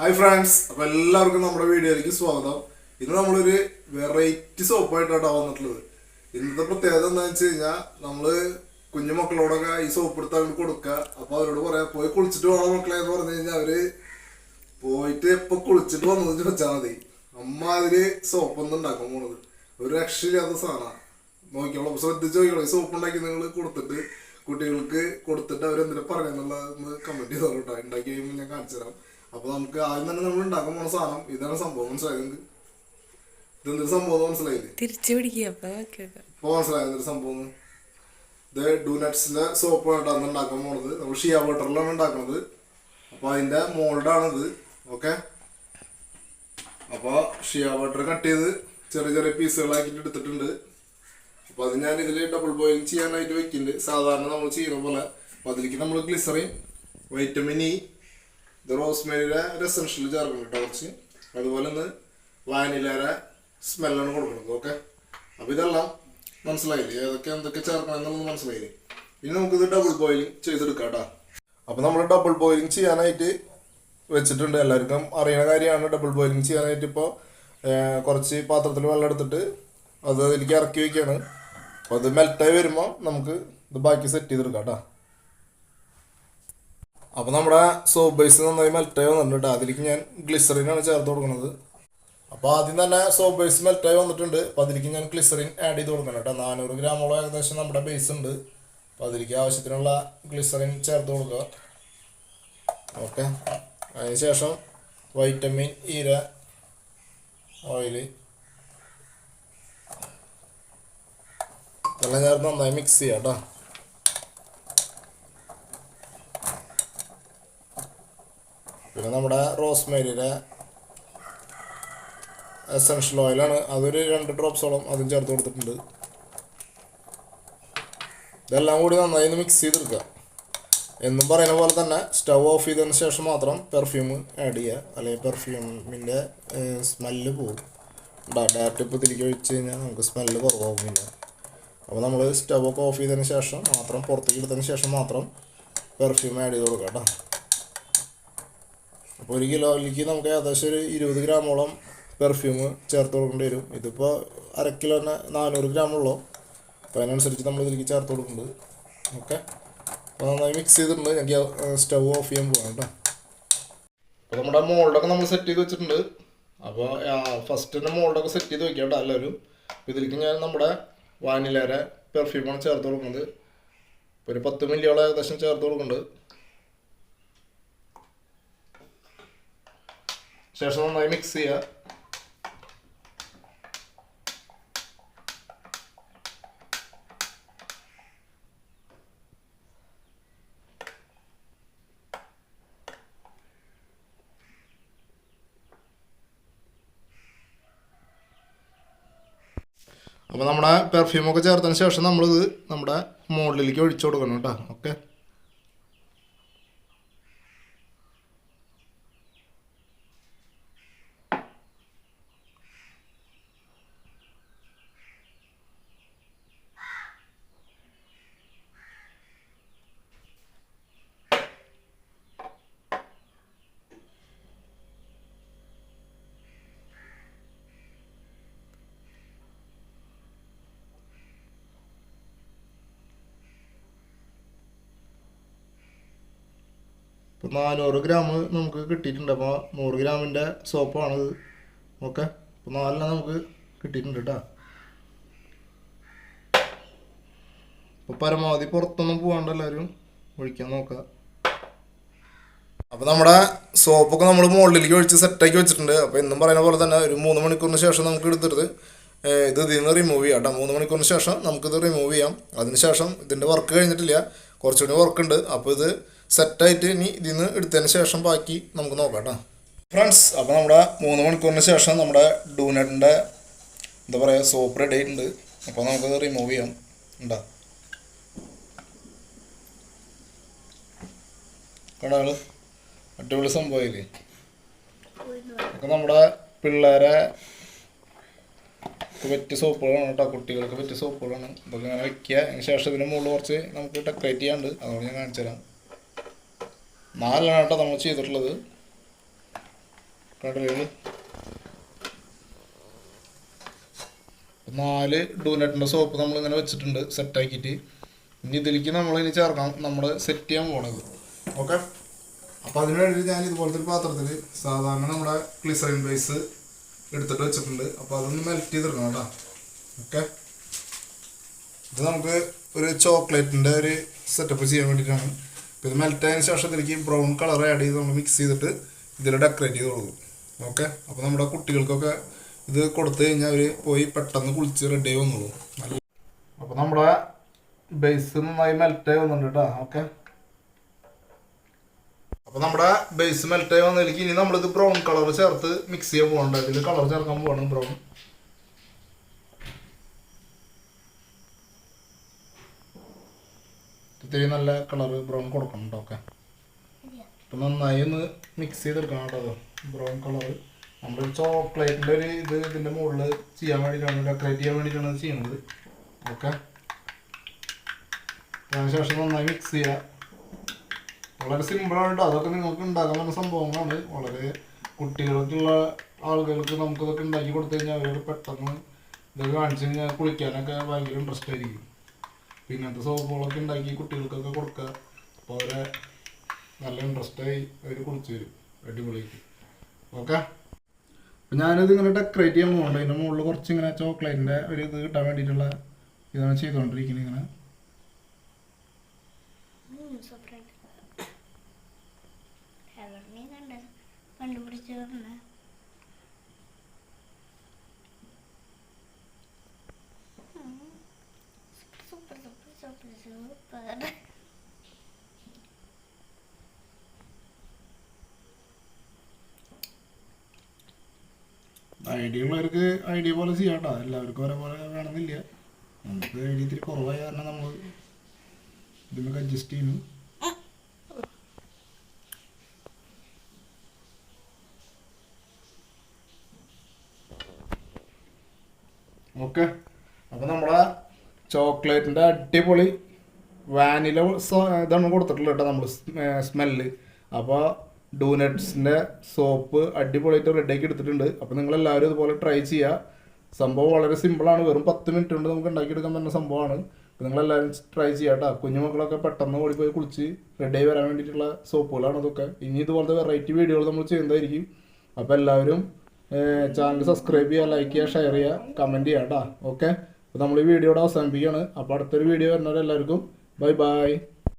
Hi friends അപ്പൊ എല്ലാവർക്കും നമ്മുടെ വീഡിയോയിലേക്ക് സ്വാഗതം. ഇന്ന് നമ്മളൊരു വെറൈറ്റി സോപ്പായിട്ടാണ് വന്നിട്ടുള്ളത്. ഇന്നത്തെ പ്രത്യേകത എന്താണെന്ന് വെച്ച് കഴിഞ്ഞാൽ നമ്മൾ കുഞ്ഞു മക്കളോടൊക്കെ ഈ സോപ്പ് എടുത്ത് അങ്ങോട്ട് കൊടുക്കുക. അപ്പൊ അവരോട് പറയാം പോയി കുളിച്ചിട്ട് വേണം മക്കളെ എന്ന് പറഞ്ഞു കഴിഞ്ഞാൽ അവർ പോയിട്ട് എപ്പൊ കുളിച്ചിട്ട് വന്നത് ചോദിച്ചാൽ മതി. അമ്മ അതിൽ സോപ്പൊന്നും ഉണ്ടാക്കാൻ പോണത്. ഒരു രക്ഷയില്ലാത്ത സാധനമാണ് നോക്കിയോളൂ ശ്രദ്ധിച്ച് നോക്കിയോളൂ ഈ സോപ്പ് ഉണ്ടാക്കി നിങ്ങൾ കൊടുത്തിട്ട് കുട്ടികൾക്ക് കൊടുത്തിട്ട് അവരെന്തിനാ പറയുന്നുള്ളത് കമന്റ് ചെയ്തോളൂ കേട്ടോ ഉണ്ടാക്കി കഴിയുമ്പോൾ ഞാൻ കാണിച്ചു തരാം. അപ്പൊ നമുക്ക് ആദ്യം തന്നെ നമ്മൾ ഉണ്ടാക്കാൻ പോണ സാധനം ഇതാണ് സംഭവം. മനസ്സിലായത് ഇതെന്തൊരു സംഭവം മനസ്സിലായില്ലേ? തിരിച്ചു പിടിക്കുക മനസ്സിലായത് എന്തൊരു സംഭവം? ഇത് ഡൂനട്സിന്റെ സോപ്പ് ആയിട്ടാണ് ഉണ്ടാക്കാൻ പോണത്. നമ്മൾ ഷിയ വാട്ടറിലാണ് ഉണ്ടാക്കുന്നത് അപ്പൊ അതിന്റെ മോൾഡാണിത്. ഓക്കെ? അപ്പൊ ഷിയ വാട്ടർ കട്ട് ചെയ്ത് ചെറിയ ചെറിയ പീസുകളാക്കിയിട്ട് എടുത്തിട്ടുണ്ട്. അപ്പൊ അത് ഞാൻ ഇതിൽ ഡബിൾ ബോയിലിംഗ് ചെയ്യാനായിട്ട് വെക്കുന്നുണ്ട് സാധാരണ നമ്മൾ ചെയ്യുന്ന പോലെ. അപ്പൊ അതിലേക്ക് നമ്മൾ ഗ്ലിസറിൻ വൈറ്റമിൻ ഇ റോസ്മേരിയുടെ എസൻഷ്യൽ ചേർക്കണം കേട്ടോ കുറച്ച്. അതുപോലെ ഒന്ന് വാനിലയുടെ സ്മെല്ലാണ് കൊടുക്കുന്നത് ഓക്കെ അപ്പം ഇതെല്ലാം മനസ്സിലായില്ലേ? ഏതൊക്കെ എന്തൊക്കെ ചേർക്കണം എന്നുള്ളത് മനസ്സിലായില്ലേ? ഇനി നമുക്കിത് ഡബിൾ ബോയിലിംഗ് ചെയ്തെടുക്കാം കേട്ടോ. അപ്പം നമ്മൾ ഡബിൾ ബോയിലിംഗ് ചെയ്യാനായിട്ട് വെച്ചിട്ടുണ്ട്. എല്ലാവർക്കും അറിയുന്ന കാര്യമാണ് ഡബിൾ ബോയിലിംഗ് ചെയ്യാനായിട്ട് ഇപ്പോൾ കുറച്ച് പാത്രത്തിൽ വെള്ളം എടുത്തിട്ട് അത് അതിലേക്ക് ഇറക്കി വയ്ക്കുകയാണ് അപ്പോൾ അത് മെൽറ്റായി വരുമ്പോൾ നമുക്ക് ഇത് ബാക്കി സെറ്റ് ചെയ്തെടുക്കാം കേട്ടോ. അപ്പോൾ നമ്മുടെ സോപ്പ് ബേസ് നന്നായി മെൽറ്റായി വന്നിട്ടുണ്ട് അതിലേക്ക് ഞാൻ ഗ്ലിസറിനാണ് ചേർത്ത് കൊടുക്കുന്നത്. അപ്പോൾ ആദ്യം തന്നെ സോപ്പ് ബേസ് മെൽറ്റായി വന്നിട്ടുണ്ട്. അപ്പോൾ അതിലേക്ക് ഞാൻ ഗ്ലിസറിൻ ആഡ് ചെയ്ത് കൊടുക്കണം കേട്ടോ നാനൂറ് ഗ്രാമോളം ഏകദേശം നമ്മുടെ ബേസ് ഉണ്ട്. അപ്പോൾ അതിലേക്ക് ആവശ്യത്തിനുള്ള ഗ്ലിസറിൻ ചേർത്ത് കൊടുക്കുക. ഓക്കെ. അതിനുശേഷം വൈറ്റമിൻ ഈര ഓയിൽ ഇതെല്ലാം ചേർത്ത് നന്നായി മിക്സ് ചെയ്യാം കേട്ടോ പിന്നെ നമ്മുടെ റോസ്മേരിയുടെ എസൻഷ്യൽ ഓയിലാണ്. അതൊരു രണ്ട് ഡ്രോപ്സോളം അതും ചേർത്ത് കൊടുത്തിട്ടുണ്ട്. ഇതെല്ലാം കൂടി നന്നായി മിക്സ് ചെയ്തെടുക്കുക. എന്നും പറയുന്ന പോലെ തന്നെ സ്റ്റവ് ഓഫ് ചെയ്തതിന് ശേഷം മാത്രം പെർഫ്യൂം ആഡ് ചെയ്യുക. അല്ലെങ്കിൽ പെർഫ്യൂമിന്റെ സ്മെല്ല് പോകും. ഡയറക്റ്റ് ഇപ്പോൾ തിരികെ ഒഴിച്ച് കഴിഞ്ഞാൽ നമുക്ക് സ്മെല്ല് കുറവാകും പിന്നെ. അപ്പോൾ നമ്മൾ സ്റ്റവ് ഒക്കെ ഓഫ് ചെയ്തതിന് ശേഷം മാത്രം പുറത്തേക്ക് എടുത്തതിന് ശേഷം മാത്രം പെർഫ്യൂം ആഡ് ചെയ്ത് കൊടുക്കാം കേട്ടോ അപ്പോൾ ഒരു കിലോയിലേക്ക് നമുക്ക് ഏകദേശം ഒരു ഇരുപത് ഗ്രാമോളം പെർഫ്യൂം ചേർത്ത് കൊടുക്കേണ്ടി വരും. ഇതിപ്പോൾ അര കിലോ തന്നെ നാനൂറ് ഗ്രാമുള്ളൂ അപ്പോൾ അതിനനുസരിച്ച് നമ്മൾ ഇതിലേക്ക് ചേർത്ത് കൊടുക്കുന്നുണ്ട്. ഓക്കെ? അപ്പോൾ നന്നായി മിക്സ് ചെയ്തിട്ടുണ്ട്. എനിക്ക് സ്റ്റവ് ഓഫ് ചെയ്യാൻ പോകാം കേട്ടോ അപ്പോൾ നമ്മുടെ മോൾഡൊക്കെ നമ്മൾ സെറ്റ് ചെയ്ത് വെച്ചിട്ടുണ്ട്. അപ്പോൾ ഫസ്റ്റ് തന്നെ മോൾഡൊക്കെ സെറ്റ് ചെയ്ത് വെക്കാം കേട്ടോ എല്ലാവരും. ഇതിലേക്ക് ഞാൻ നമ്മുടെ വാനിലേരെ പെർഫ്യൂമാണ് ചേർത്ത് കൊടുക്കുന്നത്. ഒരു പത്ത് മില്ലിയോളം ഏകദേശം ചേർത്ത് കൊടുക്കുന്നുണ്ട്. ശേഷം നന്നായി മിക്സ് ചെയ്യുക അപ്പോൾ നമ്മുടെ പെർഫ്യൂമൊക്കെ ചേർത്തതിന് ശേഷം നമ്മളിത് നമ്മുടെ മോഡലിലേക്ക് ഒഴിച്ചു കൊടുക്കണം കേട്ടോ. ഓക്കെ ഇപ്പോൾ നാനൂറ് ഗ്രാം നമുക്ക് കിട്ടിയിട്ടുണ്ട്. അപ്പോൾ നൂറ് ഗ്രാമിന്റെ സോപ്പാണിത് ഓക്കെ അപ്പോൾ നാലെണ്ണം നമുക്ക് കിട്ടിയിട്ടുണ്ട് കേട്ടോ അപ്പോൾ പരമാവധി പുറത്തൊന്നും പോകാണ്ട് എല്ലാവരും ഒഴിക്കാൻ നോക്കുക അപ്പോൾ നമ്മുടെ സോപ്പൊക്കെ നമ്മൾ മുകളിലേക്ക് ഒഴിച്ച് സെറ്റാക്കി വെച്ചിട്ടുണ്ട്. അപ്പോൾ എന്നും പറയുന്ന പോലെ തന്നെ ഒരു മൂന്ന് മണിക്കൂറിന് ശേഷം നമുക്ക് എടുത്തിട്ട് ഇത് ഇതിൽ നിന്ന് റിമൂവ് ചെയ്യാം കേട്ടോ മൂന്ന് മണിക്കൂറിന് ശേഷം നമുക്കിത് റിമൂവ് ചെയ്യാം. അതിന് ശേഷം ഇതിന്റെ വർക്ക് കഴിഞ്ഞിട്ടില്ല. കുറച്ചുകൂടി വർക്കുണ്ട് അപ്പോൾ ഇത് സെറ്റായിട്ട് ഇനി ഇതിൽ നിന്ന് എടുത്തതിന് ശേഷം ബാക്കി നമുക്ക് നോക്കാം കേട്ടോ. ഫ്രണ്ട്സ് അപ്പോൾ നമ്മുടെ മൂന്ന് മണിക്കൂറിന് ശേഷം നമ്മുടെ ഡൂനറ്റിന്റെ എന്താ പറയുക സോപ്പ് റെഡി ആയിട്ടുണ്ട്. അപ്പോൾ നമുക്കത് റിമൂവ് ചെയ്യാം. ഉണ്ടാ? കടാൾ അടിപൊളി സംഭവമായില്ലേ അപ്പം നമ്മുടെ പിള്ളേരെ പറ്റിയ സോപ്പുകളാണ് കേട്ടോ കുട്ടികൾക്ക് പറ്റിയ സോപ്പുകളാണ് ഇതൊക്കെ ഇങ്ങനെ വെക്കുക അതിന് ശേഷം ഇതിന് മുകളിൽ കുറച്ച് നമുക്ക് ഡെക്കറേറ്റ് ചെയ്യാണ്ട് അതുകൊണ്ട് ഞാൻ കാണിച്ചു തരാം നാലെണ്ണം കേട്ടോ നമ്മൾ ചെയ്തിട്ടുള്ളത്. കടലകൾ നാല് ഡൂനട്ടിന്റെ സോപ്പ് നമ്മളിങ്ങനെ വെച്ചിട്ടുണ്ട് സെറ്റാക്കിയിട്ട് ഇനി ഇതിലേക്ക് നമ്മൾ ഇനി ചേർക്കണം. നമ്മൾ സെറ്റ് ചെയ്യാൻ പോണത്. ഓക്കെ അപ്പോൾ അതിന് വേണ്ടി ഞാൻ ഇതുപോലത്തെ ഒരു പാത്രത്തിൽ സാധാരണ നമ്മുടെ ഗ്ലിസറിൻ ബേസ് എടുത്തിട്ട് വെച്ചിട്ടുണ്ട്. അപ്പോൾ അതൊന്ന് മെൽറ്റ് ചെയ്തെടുക്കണം കേട്ടോ. ഓക്കെ ഇത് നമുക്ക് ഒരു ചോക്ലേറ്റിന്റെ ഒരു സെറ്റപ്പ് ചെയ്യാൻ വേണ്ടിയിട്ടാണ്. ഇത് മെൽറ്റ് ആയതിനു ശേഷം ഇതിലേക്ക് ബ്രൗൺ കളർ ആഡ് ചെയ്ത് നമ്മൾ മിക്സ് ചെയ്തിട്ട് ഇതിൽ ഡെക്കറേറ്റ് ചെയ്ത് കൊടുക്കും. ഓക്കെ അപ്പോൾ നമ്മുടെ കുട്ടികൾക്കൊക്കെ ഇത് കൊടുത്തു കഴിഞ്ഞാൽ അവർ പോയി പെട്ടെന്ന് കുളിച്ച് റെഡി ആയി വന്നോളൂ. നല്ല അപ്പോൾ നമ്മുടെ ബേസ് നന്നായി മെൽറ്റായി വന്നിട്ടുണ്ട് കേട്ടോ ഓക്കെ അപ്പോൾ നമ്മുടെ ബേസ് മെൽറ്റായി വന്നതിലേക്ക് ഇനി നമ്മളിത് ബ്രൗൺ കളർ ചേർത്ത് മിക്സ് ചെയ്യാൻ പോകണ്ട ഇതിൽ കളർ ചേർക്കാൻ പോകണം ബ്രൗൺ ഇത്തിരി നല്ല കളർ ബ്രൗൺ കൊടുക്കണം കേട്ടോ ഓക്കെ അപ്പം നന്നായി ഒന്ന് മിക്സ് ചെയ്തെടുക്കണം കേട്ടോ ബ്രൗൺ കളർ നമ്മൾ ചോക്ലേറ്റിന്റെ ഒരു ഇത് ഇതിന്റെ മുകളിൽ ചെയ്യാൻ വേണ്ടിയിട്ടാണ് ഡെക്കറേറ്റ് ചെയ്യാൻ വേണ്ടിയിട്ടാണ് അത് ചെയ്യുന്നത്. ഓക്കെ? അതിനുശേഷം നന്നായി മിക്സ് ചെയ്യുക വളരെ സിമ്പിളാണ് കേട്ടോ. അതൊക്കെ നിങ്ങൾക്ക് ഉണ്ടാക്കാൻ പറ്റുന്ന സംഭവങ്ങളാണ്. വളരെ കുട്ടികൾക്കുള്ള ആളുകൾക്ക് നമുക്കിതൊക്കെ ഉണ്ടാക്കി കൊടുത്തു കഴിഞ്ഞാൽ അവർ പെട്ടെന്ന് ഇതൊക്കെ കാണിച്ചു കഴിഞ്ഞാൽ കുളിക്കാനൊക്കെ ഭയങ്കര ഇൻട്രസ്റ്റ് ആയിരിക്കും. പിന്നെ അങ്ങനത്തെ സോപ്പുകളൊക്കെ ഉണ്ടാക്കി കുട്ടികൾക്കൊക്കെ കൊടുക്കുക. അപ്പോൾ അവരെ നല്ല ഇൻട്രസ്റ്റായി അവർ കുളിച്ച് വരും. അടിപൊളിക്ക് ഓക്കെ? അപ്പം ഞാനിത് ഇങ്ങനെ ഡെക്കറേറ്റ് ചെയ്യാൻ പോകുന്നുണ്ട് അതിന്റെ മുകളിൽ കുറച്ച് ഇങ്ങനെ ചോക്ലേറ്റിന്റെ ഒരു ഇത് കിട്ടാൻ വേണ്ടിയിട്ടുള്ള ഇതാണ് ചെയ്തുകൊണ്ടിരിക്കുന്നത് ഇങ്ങനെ. കണ്ടുപിടിച്ചു ഐഡിയ ഉള്ളവർക്ക് ഐഡിയ പോലെ ചെയ്യാം കേട്ടോ എല്ലാവർക്കും ഒരേപോലെ വേണമെന്നില്ല. നമുക്ക് ഐഡിയ ഇത്തിരി കുറവായ കാരണം നമ്മൾ ഇതിനൊക്കെ അഡ്ജസ്റ്റ് ചെയ്യുന്നു. ഓക്കെ. അപ്പോൾ നമ്മളെ ചോക്ലേറ്റിന്റെ അടിപൊളി വാനില ഇതാണ് കൊടുത്തിട്ടുള്ളത് കേട്ടോ നമ്മൾ സ്മെല്ല്. അപ്പോൾ ഡൂനട്ട്സിന്റെ സോപ്പ് അടിപൊളിയായിട്ട് റെഡിയാക്കി എടുത്തിട്ടുണ്ട്. അപ്പോൾ നിങ്ങളെല്ലാവരും ഇതുപോലെ ട്രൈ ചെയ്യുക സംഭവം വളരെ സിമ്പിളാണ് വെറും പത്ത് മിനിറ്റ് കൊണ്ട് നമുക്ക് ഉണ്ടാക്കിയെടുക്കാൻ പറ്റുന്ന സംഭവമാണ്. അപ്പോൾ നിങ്ങളെല്ലാവരും ട്രൈ ചെയ്യുക കേട്ടോ കുഞ്ഞുമക്കളൊക്കെ പെട്ടെന്ന് ഓടിപ്പോയി കുളിച്ച് റെഡിയായി വരാൻ വേണ്ടിയിട്ടുള്ള സോപ്പുകളാണ് അതൊക്കെ. ഇനി ഇതുപോലത്തെ വെറൈറ്റി വീഡിയോകൾ നമ്മൾ ചെയ്യുന്നതായിരിക്കും. അപ്പോൾ എല്ലാവരും ചാനൽ സബ്സ്ക്രൈബ് ചെയ്യുക ലൈക്ക് ചെയ്യുക ഷെയർ ചെയ്യുക കമന്റ് ചെയ്യുക കേട്ടോ ഓക്കെ അപ്പോൾ നമ്മൾ ഈ വീഡിയോയുടെ അവസാനിപ്പിക്കുകയാണ്. അപ്പോൾ അടുത്തൊരു വീഡിയോ വരുന്നവരെല്ലാവർക്കും ബൈ ബൈ